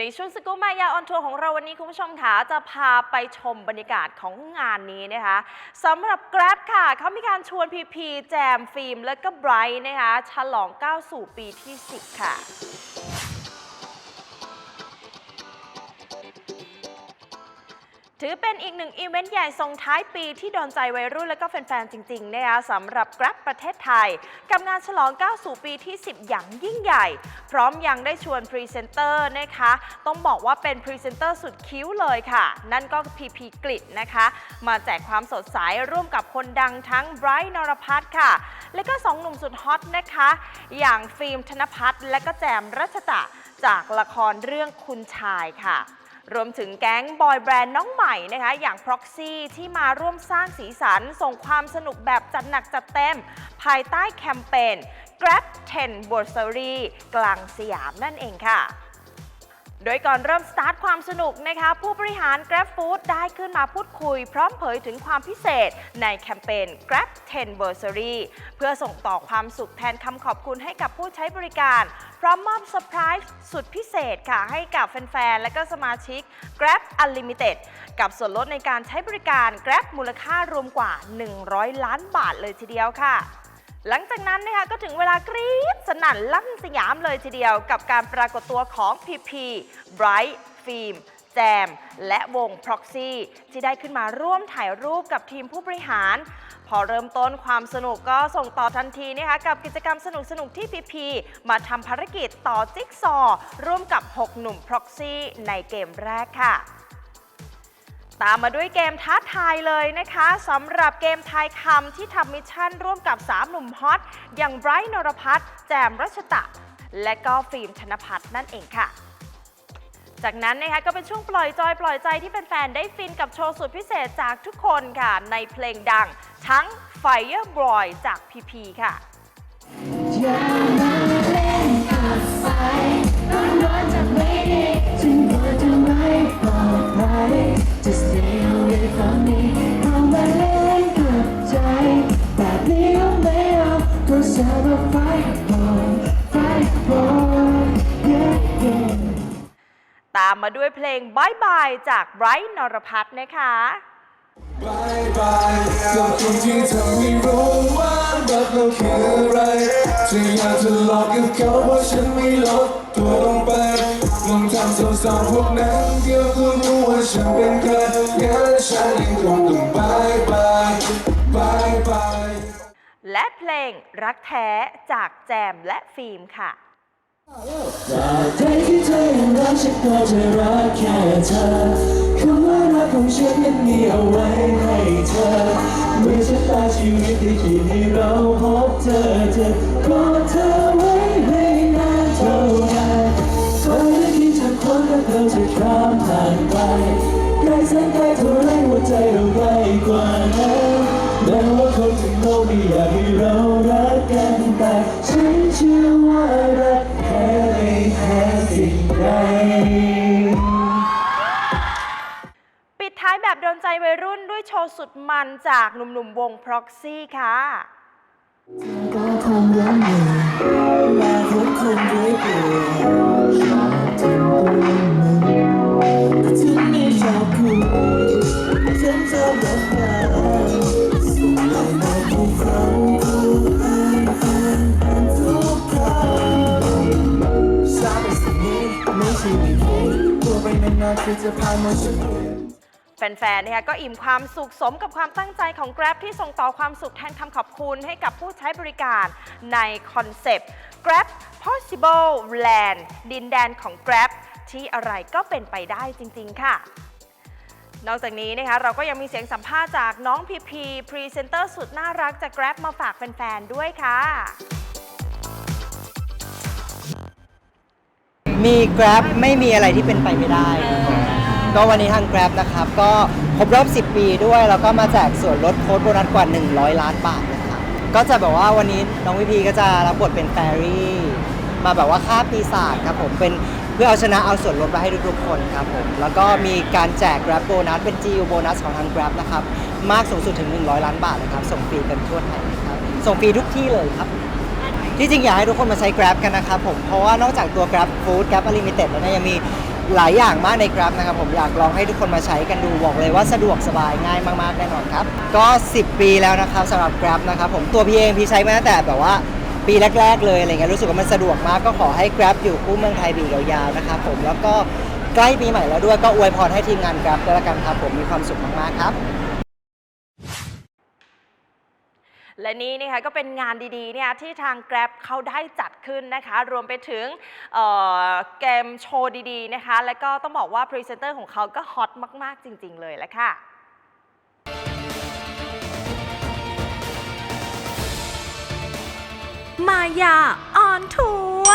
ในช่วงสกู๊ปมายาออนทัวร์ของเราวันนี้คุณผู้ชมคะจะพาไปชมบรรยากาศของงานนี้นะคะสำหรับ Grab ค่ะ เขามีการชวนพีพีแจมฟิล์ม และก็ไบรท์นะคะ ฉลองก้าวสู่ปีที่ 10 ค่ะ ถือเป็นอีกหนึ่งอีเวนต์ใหญ่ส่งท้ายปีที่โดนใจวัยรุ่นและก็แฟนๆ จริงๆนะคะสำหรับ Grab ประเทศไทย กับงานฉลองก้าวสู่ปีที่ 10 อย่างยิ่งใหญ่ พร้อมยังได้ชวนพรีเซนเตอร์นะคะ ต้องบอกว่าเป็นพรีเซนเตอร์สุดคิ้วเลยค่ะ นั่นก็พีพีกริดนะคะ มาแจกความสดใสร่วมกับคนดังทั้งไบรท์นรพัฒน์ค่ะ และก็สองหนุ่มสุดฮอตนะคะ อย่างฟิล์มธนพัฒน์และก็แจมรัชตะจากละครเรื่องคุณชายค่ะ รวมถึงแก๊งบอยแบรนด์น้องใหม่นะคะอย่าง Proxy ที่มาร่วมสร้างสีสัน ส่งความสนุกแบบจัดหนักจัดเต็ม ภายใต้แคมเปญ Grab 10 b o r s e r y กลางสยามนั่นเองค่ะ โดยก่อนเริ่มสตาร์ทความสนุกนะคะผู้บริหาร Grab Food ได้ขึ้นมาพูดคุย พร้อมเผยถึงความพิเศษในแคมเปญ Grab 10 b u r s a r y เพื่อส่งต่อความสุขแทนคำขอบคุณให้กับผู้ใช้บริการ พร้อมมอบเซอร์ไพรส์สุดพิเศษค่ะ ให้กับแฟนๆ และก็สมาชิก Grab Unlimited กับส่วนลดในการใช้บริการ Grab มูลค่ารวมกว่า 100 ล้านบาทเลยทีเดียวค่ะ หลังจากนั้นนะคะก็ถึงเวลากรี๊ดสนั่นลั่นสยามเลยทีเดียวกับการปรากฏตัวของ PP Bright ฟิล์มแจม และวง Proxy ที่ได้ขึ้นมาร่วมถ่ายรูปกับทีมผู้บริหาร พอเริ่มต้นความสนุกก็ส่งต่อทันทีนะคะกับกิจกรรมสนุกๆที่ PP มาทำภารกิจต่อจิ๊กซอ ร่วมกับ 6 หนุ่ม Proxy ในเกมแรกค่ะ ตามมาด้วยเกมท้าทายเลยนะคะสำหรับเกมทายคำที่ทำมิชชั่นร่วมกับ 3 หนุ่มฮอต อย่างไบรท์นรพัฒน์แจมรัชตะ และก็ฟิล์มธนพัฒน์นั่นเองค่ะ จากนั้นนะคะก็เป็นช่วงปล่อยจอยปล่อยใจที่แฟนๆได้ฟินกับโชว์สุดพิเศษจากทุกคนค่ะ ในเพลงดังทั้ง Fireboy จากพีพีค่ะอ ตามมาด้วยเพลงบายบายจากไบรท์นรพัฒน์นะคะบายบายกับคนที่เธอไม่รู้ว่ารักเราคืออะไรจะอยากจะหลอกกับเขาเพราะฉันไม่ลดตัวลงไปลองทำสาวๆพวกนั้นเดี๋ยวก็รู้ว่าฉันเป็นใครงั้นฉันยังคงต้องบายบายบายบายและเพลงรักแท้จากแจมและฟิล์มค่ะ จากใจที่เธอยังรักฉันก็จะรักแค่เธอคำว่ารักของฉันนั้นมีเอาไว้ให้เธอเมื่อชะตาชีวิตได้ขีดให้เราพบเจอจะกอดเธอไว้ให้นานเท่าไรเธอยได้คิดจะคนและเธอจะข้ามผ่านไปใกล้แสนใกลเท่าไรหัวใจเราใกล้กว่านั้นแม้ว่าคนทั้งโลกไม่อยากให้เรา ใจวัยรุ่นด้วยโชว์สุดมันจากหนุ่มๆวง Proxy ค่ะ ก็คงยังอยู่และทุกคนด้วยเบื่อชอบทิ้งตัวมันแต่ฉันไม่ชอบคุณฉันชอบแบบนั้นส่งไลน์มาทุกครั้งทุกให้แฟนกันทุกครั้งสามสิ่งนี้ไม่ใช่ไม่เคยตัวไปนานๆคือจะผ่านมาฉัน แฟนๆนะคะก็อิ่มความสุขสมกับความตั้งใจของ Grab ที่ส่งต่อความสุขแทนคำขอบคุณให้กับผู้ใช้บริการในคอนเซปต์ Grab Possible Land ดินแดนของ Grab ที่อะไรก็เป็นไปได้จริง ๆ ค่ะนอกจากนี้นะคะเราก็ยังมีเสียงสัมภาษณ์จากน้องพีพีพรีเซนเตอร์สุดน่ารักจาก Grab มาฝากแฟนๆ ด้วยค่ะ มี Grab ไม่มีอะไรที่เป็นไปไม่ได้ครับผม ก็วันนี้ทาง Grab นะครับ ก็ครบรอบ 10 ปีด้วย แล้วก็มาแจกส่วนลดโค้ดโบนัสกว่า 100 ล้านบาทนะครับ ก็จะแบบว่าวันนี้น้องวิพีก็จะรับบทเป็นแฟรี่ มาแบบว่าฆ่าปีศาจครับผมเป็นเพื่อเอาชนะเอาส่วนลดมาให้ทุกๆคนครับผม แล้วก็มีการแจก Grab โบนัสเป็น GU โบนัสของทาง Grab นะครับ มากสูงสุดถึง 100 ล้านบาทนะครับ ส่งฟรีกันทั่วไทยนะครับ ส่งฟรีทุกที่เลยครับที่จริงอยากให้ทุกคนมาใช้ Grab กันนะครับผม เพราะว่านอกจากตัว Grab Food Grab Unlimited แล้วเนี่ยยังมี หลายอย่างมากใน Grab นะครับผมอยากลองให้ทุกคนมาใช้กันดูบอกเลยว่าสะดวกสบายง่ายมากๆแน่นอนครับ ก็ 10 ปีแล้วนะครับสำหรับ Grab นะครับผมตัวพี่เองพี่ใช้มาตั้งแต่แบบว่าปีแรก ๆ เลยอะไรเงี้ยรู้สึกว่ามันสะดวกมากก็ขอให้ Grab อยู่คู่เมืองไทยบียาวๆนะครับผมแล้วก็ใกล้ปีใหม่แล้วด้วยก็อวยพรให้ทีมงาน Grab ด้วยละกันครับผมมีความสุขมากๆครับ และนี่นะคะก็เป็นงานดีๆเนี่ยที่ทาง Grab เขาได้จัดขึ้นนะคะ รวมไปถึงเเกมโชว์ดีๆนะคะ และก็ต้องบอกว่าพรีเซนเตอร์ของเขาก็ฮอตมากๆ จริง ๆ เลยแหละค่ะมายาออนทัว